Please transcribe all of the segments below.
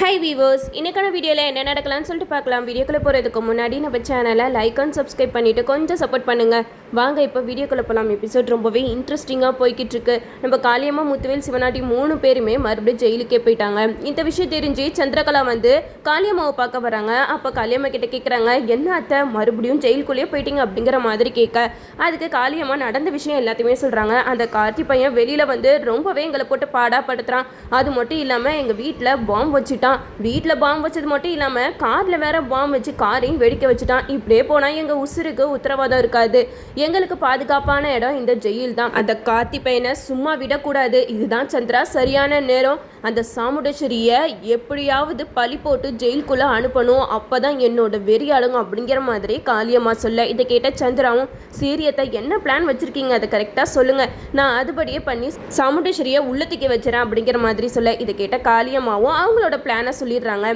High viewers இன்னைக்கான வீடியோவில் என்ன நடக்கலாம்னு சொல்லிட்டு பார்க்கலாம். வீடியோக்குள்ளே போகிறதுக்கு முன்னாடி நம்ம சேனலை லைக் அண்ட் சப்ஸ்கிரைப் பண்ணிவிட்டு கொஞ்சம் சப்போர்ட் பண்ணுங்கள் வாங்க இப்போ வீடியோக்குள்ளே போகலாம் எபிசோட் ரொம்பவே இன்ட்ரெஸ்டிங்காக போய்கிட்டு இருக்கு. நம்ம காளியம்மா முத்துவேல் சிவனாட்டி மூணு பேருமே மறுபடியும் ஜெயிலுக்கே போயிட்டாங்க. இந்த விஷயம் தெரிஞ்சு சந்திரகலா வந்து காளியம்மாவை பார்க்க வராங்க. அப்போ காளியம்மா கிட்ட கேட்குறாங்க என்ன அத்தை மறுபடியும் ஜெயிலுக்குள்ளேயே போயிட்டீங்க? அப்படிங்கிற மாதிரி கேட்க. அதுக்கு காளியம்மா நடந்த விஷயம் எல்லாத்தையுமே சொல்கிறாங்க அந்த கார்த்தி பையன் வெளியில் வந்து ரொம்பவே எங்களை போட்டு பாடாப்படுத்துகிறான் அது மட்டும் இல்லாமல் எங்கள் வீட்டில் பாம்பு வச்சுட்டான் வீட்டில் பாம்பு வச்சது மட்டும் இல்லாமல் காரில் வேற பாம்பு வச்சு காரையும் வெடிக்க வச்சுட்டான். இப்படியே போனால் எங்கள் உசுருக்கு உத்தரவாதம் இருக்காது. எங்களுக்கு பாதுகாப்பான இடம் இந்த ஜெயில் தான் அந்த கார்த்தி பையனை சும்மா விடக்கூடாது. இதுதான் சந்திரா சரியான நேரம். அந்த சாமுடேஸ்வரியை எப்படியாவது பழி போட்டு ஜெயிலுக்குள்ளே அனுப்பணும். அப்போ தான் என்னோட வெறி அடங்கும் அப்படிங்கிற மாதிரி காளியம்மா சொல்ல இதை கேட்ட சந்திராவும் சீரியத்தை என்ன பிளான் வச்சுருக்கீங்க? அதை கரெக்டாக சொல்லுங்கள் நான் அதுபடியே பண்ணி சாமுண்டேஸ்வரியை உள்ளத்துக்கே வச்சுறேன் அப்படிங்கிற மாதிரி சொல்ல இதை கேட்ட காளியம்மாவும் அவங்களோட பிளானை சொல்லிடுறாங்க.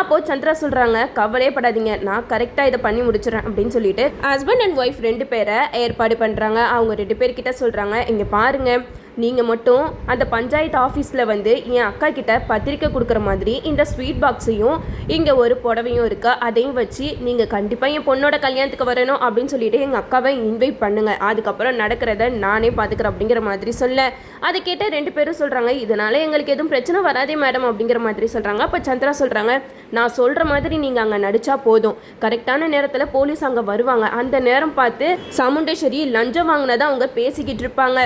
அப்போது சந்திரா சொல்கிறாங்க கவலையே படாதீங்க நான் கரெக்டாக இதை பண்ணி முடிச்சிடறேன் அப்படின்னு சொல்லிட்டு ஹஸ்பண்ட் அண்ட் ஒய்ஃப் ரெண்டு பேரை ஏற்பாடு பண்ணுறாங்க அவங்க ரெண்டு பேர்கிட்ட சொல்கிறாங்க இங்கே பாருங்கள் நீங்கள் மட்டும் அந்த பஞ்சாயத்து ஆஃபீஸில் வந்து என் அக்கா கிட்ட பத்திரிக்கை கொடுக்குற மாதிரி இந்த ஸ்வீட் பாக்ஸையும் இங்கே ஒரு புடவையும் இருக்கு அதையும் வச்சு நீங்கள் கண்டிப்பாக என் பொண்ணோட கல்யாணத்துக்கு வரணும் அப்படின்னு சொல்லிட்டு எங்கள் அக்காவை இன்வைட் பண்ணுங்கள் அதுக்கப்புறம் நடக்கிறத நானே பார்த்துக்கிறேன் அப்படிங்கிற மாதிரி சொல்ல. அதை கேட்ட ரெண்டு பேரும் சொல்கிறாங்க இதனால் எங்களுக்கு எதுவும் பிரச்சனை வராதே மேடம் அப்படிங்கிற மாதிரி சொல்கிறாங்க அப்போ சந்திரா சொல்கிறாங்க நான் சொல்கிற மாதிரி நீங்கள் அங்கே நடிச்சா போதும். கரெக்டான நேரத்தில் போலீஸ் அங்கே வருவாங்க. அந்த நேரம் பார்த்து சாமுண்டேஸ்வரி லஞ்சம் வாங்கினதான் அவங்க பேசிக்கிட்டு இருப்பாங்க.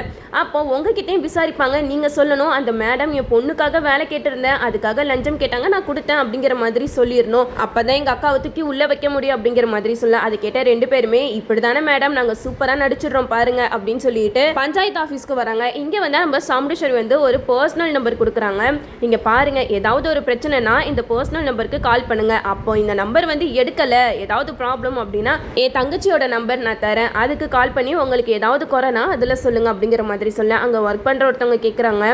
அப்போ கிட்டேயும் விசாரிப்பாங்க. நீங்கள் சொல்லணும் அந்த மேடம் என் பொண்ணுக்காக வேலை கேட்டிருந்தேன் அதுக்காக லஞ்சம் கேட்டாங்க நான் கொடுத்தேன் அப்படிங்கிற மாதிரி சொல்லிடணும். அப்போ தான் எங்கள் அக்காவை தூக்கி உள்ளே வைக்க முடியும் அப்படிங்கிற மாதிரி சொல்ல அதை கேட்ட ரெண்டு பேருமே இப்படி தானே மேடம் நாங்கள் சூப்பராக நடிச்சிடுறோம் பாருங்க அப்படின்னு சொல்லிட்டு பஞ்சாயத்து ஆஃபீஸ்க்கு வராங்க. இங்கே வந்து நம்ம சாமுண்டேஸ்வரி வந்து ஒரு பர்சனல் நம்பர் கொடுக்குறாங்க. நீங்கள் பாருங்க ஏதாவது ஒரு பிரச்சனைனா இந்த பர்சனல் நம்பருக்கு கால் பண்ணுங்க. அப்போ இந்த நம்பர் வந்து எடுக்கல ஏதாவது ப்ராப்ளம் அப்படின்னா என் தங்கச்சியோட நம்பர் நான் தரேன் அதுக்கு கால் பண்ணி உங்களுக்கு ஏதாவது குறைனா அதில் சொல்லுங்க அப்படிங்கிற மாதிரி சொல்ல அங்கே ஒர்க் பண்ணுற ஒருத்தவங்க கேட்குறாங்க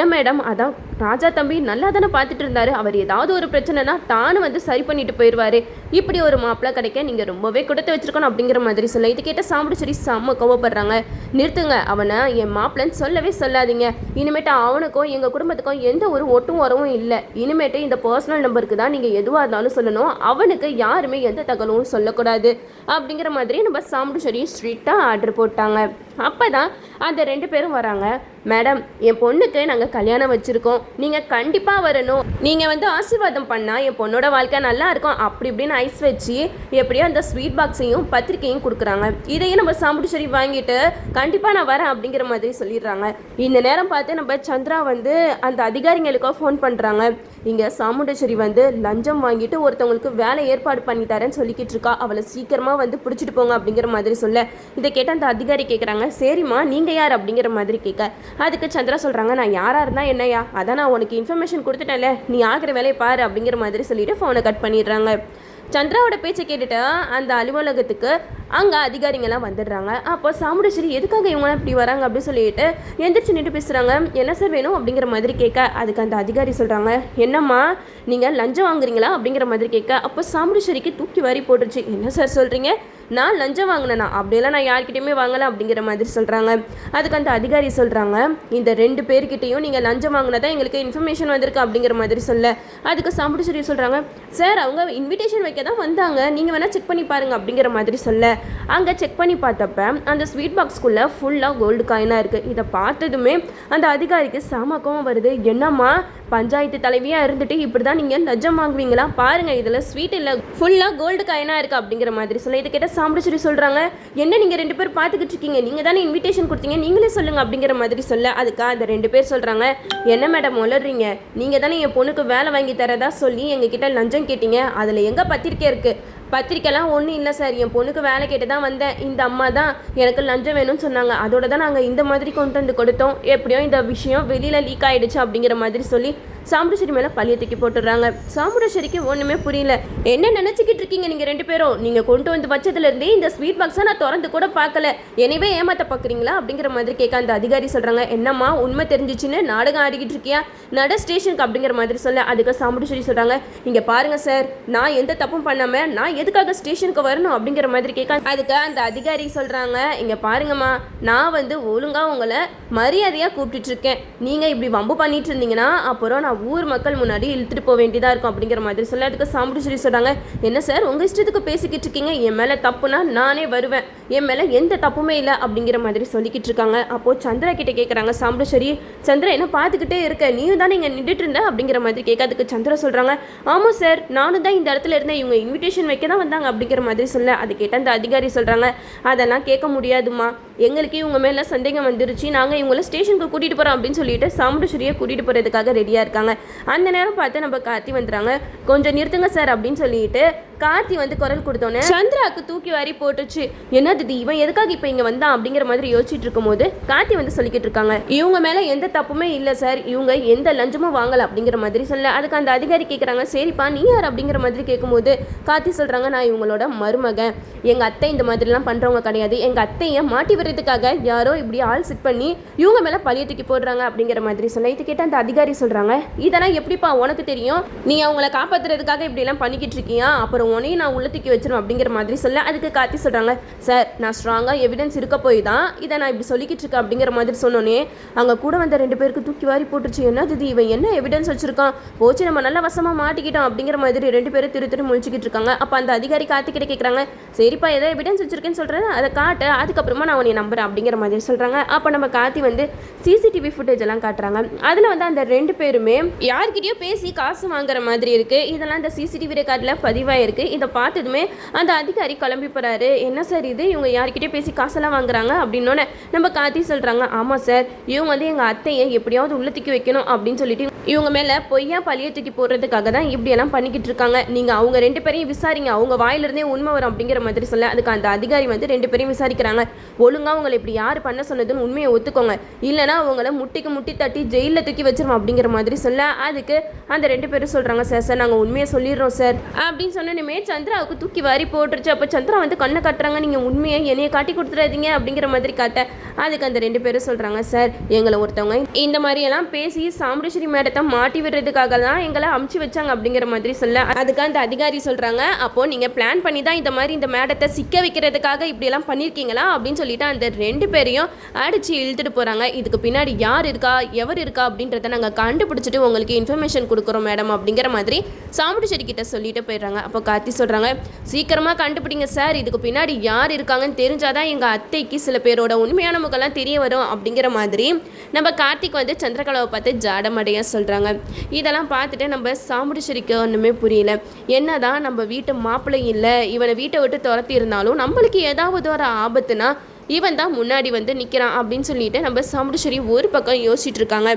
ஏன் மேடம்? அதான் ராஜா தம்பி நல்லா தானே பார்த்துட்டு இருந்தாரு அவர் ஏதாவது ஒரு பிரச்சனைனா தானும் வந்து சரி பண்ணிட்டு போயிடுவாரு. இப்படி ஒரு மாப்பிள்ளை கிடைக்க நீங்கள் ரொம்பவே கொடுத்து வச்சிருக்கணும் அப்படிங்கிற மாதிரி சொல்ல இது கேட்ட சாப்பிடு செம்ம கோவப்படுறாங்க. நிறுத்துங்க அவனை என் மாப்பிள்ளைன்னு சொல்லவே சொல்லாதீங்க. இனிமேட்டு அவனுக்கும் எங்கள் குடும்பத்துக்கும் எந்த ஒரு ஒட்டும் உறவும் இல்லை. இனிமேட்டு இந்த பர்சனல் நம்பருக்கு தான் நீங்கள் எதுவாக இருந்தாலும் சொல்லணும். அவனுக்கு யாருமே எந்த தகவலும் சொல்லக்கூடாது. அப்படிங்கிற மாதிரி நம்ம சாப்பிடு சரி ஸ்ட்ரிக்டாக ஆர்டர் போட்டாங்க. அப்போ தான் அந்த ரெண்டு பேரும் வராங்க. மேடம் என் பொண்ணுக்கு நாங்கள் கல்யாணம் வச்சுருக்கோம். நீங்கள் கண்டிப்பாக வரணும். நீங்கள் வந்து ஆசீர்வாதம் பண்ணால் என் பொண்ணோட வாழ்க்கை நல்லா இருக்கும். அப்படி இப்படின்னு ஐஸ் வச்சு எப்படியோ அந்த ஸ்வீட் பாக்ஸையும் பத்திரிக்கையும் கொடுக்குறாங்க. இதையும் நம்ம சாம்பிட்டு சரி வாங்கிட்டு கண்டிப்பாக நான் வரேன் அப்படிங்கிற மாதிரி சொல்லிடுறாங்க. இந்த நேரம் பார்த்து நம்ம சந்திரா வந்து அந்த அதிகாரிங்களுக்கோ ஃபோன் பண்ணுறாங்க இங்கே சாமுண்டேஸ்வரி வந்து லஞ்சம் வாங்கிட்டு ஒருத்தவங்களுக்கு வேலை ஏற்பாடு பண்ணி தரேன்னு சொல்லிக்கிட்டு இருக்கா. அவளை சீக்கிரமாக வந்து பிடிச்சிட்டு போங்க அப்படிங்கிற மாதிரி சொல்ல. இதை கேட்டால் அந்த அதிகாரி கேட்குறாங்க சரிம்மா நீங்கள் யார்? அப்படிங்கிற மாதிரி கேட்க. அதுக்கு சந்திரா சொல்கிறாங்க நான் யாராக இருந்தால் என்னையா அதான் நான் உனக்கு இன்ஃபர்மேஷன் கொடுத்துட்டேன்ல. நீ ஆகிற வேலையை பாரு அப்படிங்கிற மாதிரி சொல்லிட்டு ஃபோனை கட் பண்ணிடுறாங்க. சந்திராவோட பேச்சை கேட்டுட்டு அந்த அலுவலகத்துக்கு அங்கே அதிகாரிங்கெல்லாம் வந்துடுறாங்க. அப்போ சாமுண்டேஸ்வரி எதுக்காக இவங்களாம் இப்படி வராங்க? அப்படின்னு சொல்லிட்டு எந்திரிச்சு நின்று பேசுகிறாங்க என்ன சார் வேணும்? அப்படிங்கிற மாதிரி கேட்க அதுக்கு அந்த அதிகாரி சொல்கிறாங்க என்னம்மா நீங்கள் லஞ்சம் வாங்குறீங்களா? அப்படிங்கிற மாதிரி கேட்க அப்போ சாமுண்டேஸ்வரிக்கு தூக்கி வாரி போட்டுருச்சு. என்ன சார் சொல்கிறீங்க நான் லஞ்சம் வாங்கினேனா? அப்படியெல்லாம் நான் யார்கிட்டையுமே வாங்கலை. அப்படிங்கிற மாதிரி சொல்கிறாங்க அதுக்கு அந்த அதிகாரி சொல்கிறாங்க இந்த ரெண்டு பேர்கிட்டையும் நீங்கள் லஞ்சம் வாங்கினதா எங்களுக்கு இன்ஃபர்மேஷன் வந்திருக்கு அப்படிங்கிற மாதிரி சொல்ல அதுக்கு சாமுண்டேஸ்வரி சொல்கிறாங்க சார் அவங்க இன்விடேஷன் வைக்க தான் வந்தாங்க. நீங்கள் வேணால் செக் பண்ணி பாருங்க அப்படிங்கிற மாதிரி சொல்ல அங்கே செக் பண்ணி பார்த்தப்ப அந்த ஸ்வீட் பாக்ஸ்குள்ளே ஃபுல்லாக கோல்டு காயினாக இருக்குது இதை பார்த்ததுமே அந்த அதிகாரிக்கு சாமக்கமும் வருது. என்னம்மா பஞ்சாயத்து தலைவியாக இருந்துட்டு இப்படி தான் நீங்கள் லஞ்சம் வாங்குவீங்களா? பாருங்கள் இதில் ஸ்வீட் இல்லை ஃபுல்லாக கோல்டு காயினாக இருக்குது அப்படிங்கிற மாதிரி சொல்ல இதை கேட்டால் சாம்பிடுச்சரி சொல்கிறாங்க என்ன நீங்கள் ரெண்டு பேர் பார்த்துக்கிட்டு இருக்கீங்க? நீங்கள் தானே இன்விடேஷன் கொடுத்தீங்க? நீங்களே சொல்லுங்கள் அப்படிங்கிற மாதிரி சொல்ல அதுக்காக அந்த ரெண்டு பேர் சொல்கிறாங்க என்ன மேடம் உளறீங்க? நீங்கள் தானே என் பொண்ணுக்கு வேலை வாங்கி தரதா சொல்லி எங்ககிட்ட லஞ்சம் கேட்டீங்க? அதில் எங்கே பத்திரிக்கை இருக்குது பத்திரிக்கைலாம் ஒன்றும் இல்லை சார். என் பொண்ணுக்கு வேலை கேட்டு தான் வந்தேன். இந்த அம்மா தான் எனக்கு லஞ்சம் வேணும்னு சொன்னாங்க. அதோட தான் நாங்கள் இந்த மாதிரி கொண்டு வந்து கொடுத்தோம். எப்படியோ இந்த விஷயம் வெளியில் லீக் ஆகிடுச்சு அப்படிங்கிற மாதிரி சொல்லி சாமுண்டேஸ்வரி மேலே பழிய தூக்கி போட்டுடுறாங்க. சாமுண்டேஸ்வரிக்கு ஒன்றுமே புரியல. என்ன நினச்சிக்கிட்டு இருக்கீங்க நீங்கள் ரெண்டு பேரும்? நீங்கள் கொண்டு வந்து வச்சதுலேருந்தே இந்த ஸ்வீட் பாக்ஸை நான் திறந்து கூட பார்க்கல. எனவே ஏமாத்த பார்க்குறீங்களா அப்படிங்கிற மாதிரி கேட்க அந்த அதிகாரி சொல்கிறாங்க என்னம்மா உண்மை தெரிஞ்சிச்சுன்னு நாடகம் ஆடிக்கிட்டு இருக்கியா? நட ஸ்டேஷனுக்கு அப்படிங்கிற மாதிரி சொல்ல அதுக்கு சாமுண்டேஸ்வரி சொல்கிறாங்க இங்கே பாருங்க சார் நான் எந்த தப்பும் பண்ணாமல் நான் எதுக்காக ஸ்டேஷனுக்கு வரணும் அப்படிங்கிற மாதிரி கேட்க அதுக்கு அந்த அதிகாரி சொல்கிறாங்க இங்கே பாருங்கம்மா நான் வந்து ஒழுங்காக உங்களை மரியாதையாக கூப்பிட்டுட்ருக்கேன் நீங்கள் இப்படி வம்பு பண்ணிட்டு இருந்தீங்கன்னா அப்புறம் நான் ஊர் மக்கள் முன்னாடி இழுத்துட்டு போக வேண்டியதாக இருக்கும் அப்படிங்கிற மாதிரி சொல்ல அதுக்கு சாமுண்டீஸ்வரி சொல்கிறாங்க என்ன சார்? உங்கள் இஷ்டத்துக்கு பேசிக்கிட்டு இருக்கீங்க. என் மேலே தப்புனா நானே வருவேன். என் மேலே எந்த தப்புமே இல்லை அப்படிங்கிற மாதிரி சொல்லிக்கிட்டு இருக்காங்க. அப்போது சந்திரா கிட்ட கேட்குறாங்க சரி சந்திரா என்ன பார்த்துக்கிட்டே இருக்க? நீயும் தானே நீங்கள் நின்றுட்டு இருந்த? அப்படிங்கிற மாதிரி கேட்காதுக்கு சந்திரா சொல்கிறாங்க ஆமாம் சார் நானும் தான் இந்த இடத்துல இருந்தேன். இவங்க இன்விடேஷன் வைக்க தான் வந்தாங்க. அப்படிங்கிற மாதிரி சொல்ல அது கேட்ட அந்த அதிகாரி சொல்கிறாங்க அதெல்லாம் கேட்க முடியாதுமா எங்களுக்கு இவங்க மேலே சந்தேகம் வந்துருச்சு. நாங்கள் இவங்கள ஸ்டேஷனுக்கு கூட்டிகிட்டு போகிறோம் அப்படின்னு சொல்லிட்டு சாமுண்டீஸ்வரியை கூட்டிகிட்டு போகிறதுக்காக ரெடியாக இருக்காங்க. அந்த நேரம் பார்த்து நம்ம கார்த்தி வந்துடுறாங்க. கொஞ்சம் நிறுத்துங்க சார் அப்படின்னு சொல்லிட்டு கார்த்தி வந்து குரல் கொடுத்தோன்னே சந்திராவுக்கு தூக்கி வாரி போட்டுச்சு. என்னது இது? இவன் எதுக்காக இப்போ இங்கே வந்தான்? அப்படிங்கிற மாதிரி யோசிச்சுட்டு இருக்கும்போது கார்த்தி வந்து சொல்லிக்கிட்டு இருக்காங்க இவங்க மேலே எந்த தப்புமே இல்லை சார். இவங்க எந்த லஞ்சமும் வாங்கல அப்படிங்கிற மாதிரி சொல்ல அதுக்கு அந்த அதிகாரி கேட்குறாங்க சரிப்பா நீ யார்? அப்படிங்கிற மாதிரி கேட்கும்போது கார்த்தி சொல்கிறாங்க நான் இவங்களோட மருமகன். எங்கள் அத்தை இந்த மாதிரிலாம் பண்ணுறவங்க கிடையாது. எங்கள் அத்தையை மாட்டி விடுறதுக்காக யாரோ இப்படி ஆள் செட் பண்ணி இவங்க மேலே பழைய தூக்கி போடுறாங்க அப்படிங்கிற மாதிரி சொல்ல. இது கேட்ட அந்த அதிகாரி சொல்கிறாங்க இதெல்லாம் எப்படிப்பா உனக்கு தெரியும்? நீ அவங்கள காப்பாற்றுறதுக்காக இப்படிலாம் பண்ணிக்கிட்டு இருக்கியா? அப்புறம் உனையும் நான் உள்ள தூக்கி வச்சிரும் அப்படிங்கிற மாதிரி சொல்ல அதுக்கு காத்தி சொல்கிறாங்க சார் நான் ஸ்ட்ராங்காக எவிடன்ஸ் இருக்க போய் தான் இதை நான் இப்படி சொல்லிக்கிட்டு இருக்கேன் அப்படிங்கிற மாதிரி சொன்னோன்னே அங்கே கூட வந்த ரெண்டு பேருக்கு தூக்கி வாரி போட்டுருச்சு. என்ன இது இவன் என்ன எவிடன்ஸ் வச்சிருக்கான்? போச்சு நம்ம நல்ல வசமாக மாட்டிக்கிட்டோம் அப்படிங்கிற மாதிரி ரெண்டு பேரும் திரு திரு முழிச்சிக்கிட்டு இருக்காங்க. அப்போ அந்த அதிகாரி காத்திக்கிட்ட கேட்குறாங்க சரிப்பா ஏதோ எவிடன்ஸ் வச்சிருக்கேன்னு சொல்கிறேன் அதை காட்டு அதுக்கப்புறமா நான் உன்னை நம்புறேன் அப்படிங்கிற மாதிரி சொல்கிறாங்க அப்போ நம்ம காத்தி வந்து சிசிடிவி ஃபுட்டேஜ் எல்லாம் காட்டுறாங்க. அதில் வந்து அந்த ரெண்டு பேருமே யார்கிட்டயோ பேசி காசு வாங்குற மாதிரி இருக்குது இதெல்லாம் இந்த சிசிடிவி ரெக்கார்டில் பதிவாயிருக்கு. இதை பார்த்ததுமே அந்த அதிகாரி கிளம்பி போகிறாரு என்ன சார் இது? இவங்க யார்கிட்டயோ பேசி காசெல்லாம் வாங்குறாங்க அப்படின்னோடனே நம்ம காத்தி சொல்கிறாங்க ஆமாம் சார் இவங்க வந்து எங்கள் அத்தையை எப்படியாவது உள்ள தூக்கி வைக்கணும் அப்படின்னு சொல்லிட்டு இவங்க மேலே பொய்யா பழிய தூக்கி போடுறதுக்காக தான் இப்படியெல்லாம் பண்ணிக்கிட்டு இருக்காங்க. நீங்கள் அவங்க ரெண்டு பேரையும் விசாரிங்க. அவங்க வாயிலிருந்தே உண்மை வரும் அப்படிங்கிற மாதிரி சொல்ல அதுக்கு அந்த அதிகாரி வந்து ரெண்டு பேரையும் விசாரிக்கிறாங்க. ஒழுங்காக உங்களை இப்படி யார் பண்ண சொன்னதுன்னு உண்மையை ஒத்துக்கோங்க. இல்லைனா அவங்கள முட்டிக்கு முட்டி தட்டி ஜெயிலில் தூக்கி வச்சிருவோம் அப்படிங்கிற மாதிரி சொல்ல அதுக்கு அந்த ரெண்டு பேரும் சொல்கிறாங்க சார் சார் நாங்கள் உண்மையை சொல்லிடுறோம் சார் அப்படின்னு சொன்னனுமே சந்திராவுக்கு தூக்கி வாரி போட்டுருச்சு. அப்போ சந்திரா வந்து கண்ணை காட்டுறாங்க. நீங்கள் உண்மையை என்னையை காட்டி கொடுத்துடாதீங்க அப்படிங்கிற மாதிரி காட்ட. அதுக்கு அந்த ரெண்டு பேரும் சொல்கிறாங்க சார் எங்களை ஒருத்தவங்க இந்த மாதிரியெல்லாம் பேசி சாமுண்டேஸ்வரி மேடத்தை மாட்டி விடுறதுக்காக தான் எங்களை அமுச்சு வச்சாங்க அப்படிங்கிற மாதிரி சொல்ல. அதுக்கு அந்த அதிகாரி சொல்கிறாங்க அப்போது நீங்கள் பிளான் பண்ணி தான் இந்த மாதிரி இந்த மேடத்தை சிக்க வைக்கிறதுக்காக இப்படியெல்லாம் பண்ணியிருக்கீங்களா? அப்படின்னு சொல்லிட்டு அந்த ரெண்டு பேரையும் அடித்து இழுத்துட்டு போகிறாங்க இதுக்கு பின்னாடி யார் இருக்கா எவர் இருக்கா அப்படின்றத நாங்கள் கண்டுபிடிச்சிட்டு உங்களுக்கு இன்ஃபர்மேஷன் கொடுக்குறோம் மேடம் அப்படிங்கிற மாதிரி சாமுண்டேஸ்வரி கிட்ட சொல்லிட்டு போயிடுறாங்க. அப்போ கார்த்தி சொல்கிறாங்க சீக்கிரமாக கண்டுபிடிங்க சார் இதுக்கு பின்னாடி யார் இருக்காங்கன்னு தெரிஞ்சாதான் எங்கள் அத்தைக்கு சில பேரோட உண்மையான முகம்லாம் தெரிய வரும் அப்படிங்கிற மாதிரி நம்ம கார்த்திக் வந்து சந்திரகலாவை பார்த்து ஜாடமடையாக சொல்கிறாங்க இதெல்லாம் பார்த்துட்டு நம்ம சாமுடிச்சரிக்கு ஒன்றுமே புரியல. என்ன தான் நம்ம வீட்டு மாப்பிள்ளை இல்லை இவனை வீட்டை விட்டு துரத்தி இருந்தாலும் நம்மளுக்கு ஏதாவது ஒரு ஆபத்துனா இவன் தான் முன்னாடி வந்து நிற்கிறான் அப்படின்னு சொல்லிட்டு நம்ம சாமுண்டேஸ்வரி ஒரு பக்கம் யோசிச்சுட்டு இருக்காங்க.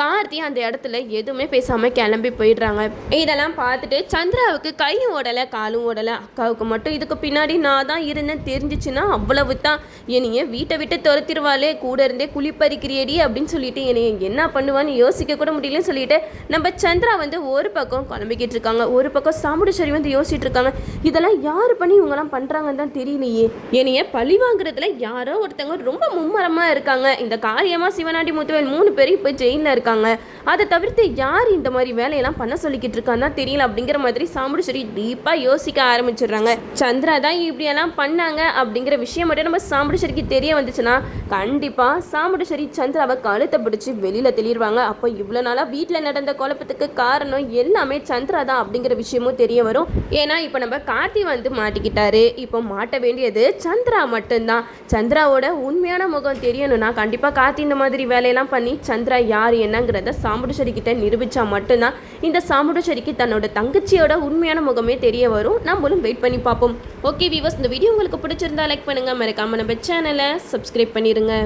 கார்த்தி அந்த இடத்துல எதுவுமே பேசாமல் கிளம்பி போயிடுறாங்க. இதெல்லாம் பார்த்துட்டு சந்திராவுக்கு கையும் ஓடலை காலும் ஓடலை. அக்காவுக்கு மட்டும் இதுக்கு பின்னாடி நான் தான் இருந்தேன். தெரிஞ்சிச்சுன்னா அவ்வளவு தான் என்னைய வீட்டை விட்டு துரத்திடுவாளே கூட இருந்தே குளிப்பறிக்கிறியடி அப்படின்னு சொல்லிட்டு என்னைய என்ன பண்ணுவான்னு யோசிக்க கூட முடியலன்னு சொல்லிட்டு நம்ம சந்திரா வந்து ஒரு பக்கம் கிளம்பிக்கிட்டு இருக்காங்க. ஒரு பக்கம் சாமுண்டேஸ்வரி வந்து யோசிச்சுட்டு இருக்காங்க. இதெல்லாம் யார் பண்ணி இவங்கெல்லாம் பண்ணுறாங்கன்னு தான் தெரியலையே. என்னைய பழி வாங்குறதுல யார் ஒருத்தவங்க ரொம்ப மும்மரமாக இருக்காங்க. இந்த காரியமாக சிவனாண்டி முத்துவேல் மூணு பேரும் இப்போ ஜெயிலில் இருக்காங்க. அதை தவிர்த்து யார் இந்த மாதிரி வேலையெல்லாம் பண்ண சொல்லிக்கிட்டு இருக்கான்னு தெரியல அப்படிங்கிற மாதிரி சாமுடிச்சேரி டீப்பாக யோசிக்க ஆரம்பிச்சிடுறாங்க. சந்திரா தான் இப்படியெல்லாம் பண்ணாங்க அப்படிங்கிற விஷயம் மட்டும் நம்ம சாமுடிச்சேரிக்கு தெரிய வந்துச்சுன்னா கண்டிப்பாக சாமுடிச்சேரி சந்திராவை கழுத்தை பிடிச்சி வெளியில் தெளிடுவாங்க அப்போ இவ்வளோ நாளாக வீட்டில் நடந்த குழப்பத்துக்கு காரணம் எல்லாமே சந்திரா தான் அப்படிங்கிற விஷயமும் தெரிய வரும். ஏன்னா இப்போ நம்ம கார்த்தி வந்து மாட்டிக்கிட்டாரு. இப்போ மாட்ட வேண்டியது சந்திரா மட்டும்தான். சந்திராவோட உண்மையான முகம் தெரியணும்னா கண்டிப்பாக காத்தி இந்த மாதிரி வேலையெல்லாம் பண்ணி சந்திரா யார் என்னங்கிறத சாமுண்டேஸ்வரி கிட்ட நிரூபிச்சா மட்டும்தான். இந்த சாமுடுச்சரிக்கு தன்னோட தங்கச்சியோட உண்மையான முகமே தெரிய வரும். நம்மளும் வெயிட் பண்ணி பார்ப்போம். ஓகே வீவர்ஸ் இந்த வீடியோ உங்களுக்கு பிடிச்சிருந்தா லைக் பண்ணுங்கள் மறக்காமல் நம்ம சேனலை சப்ஸ்கிரைப் பண்ணிடுங்க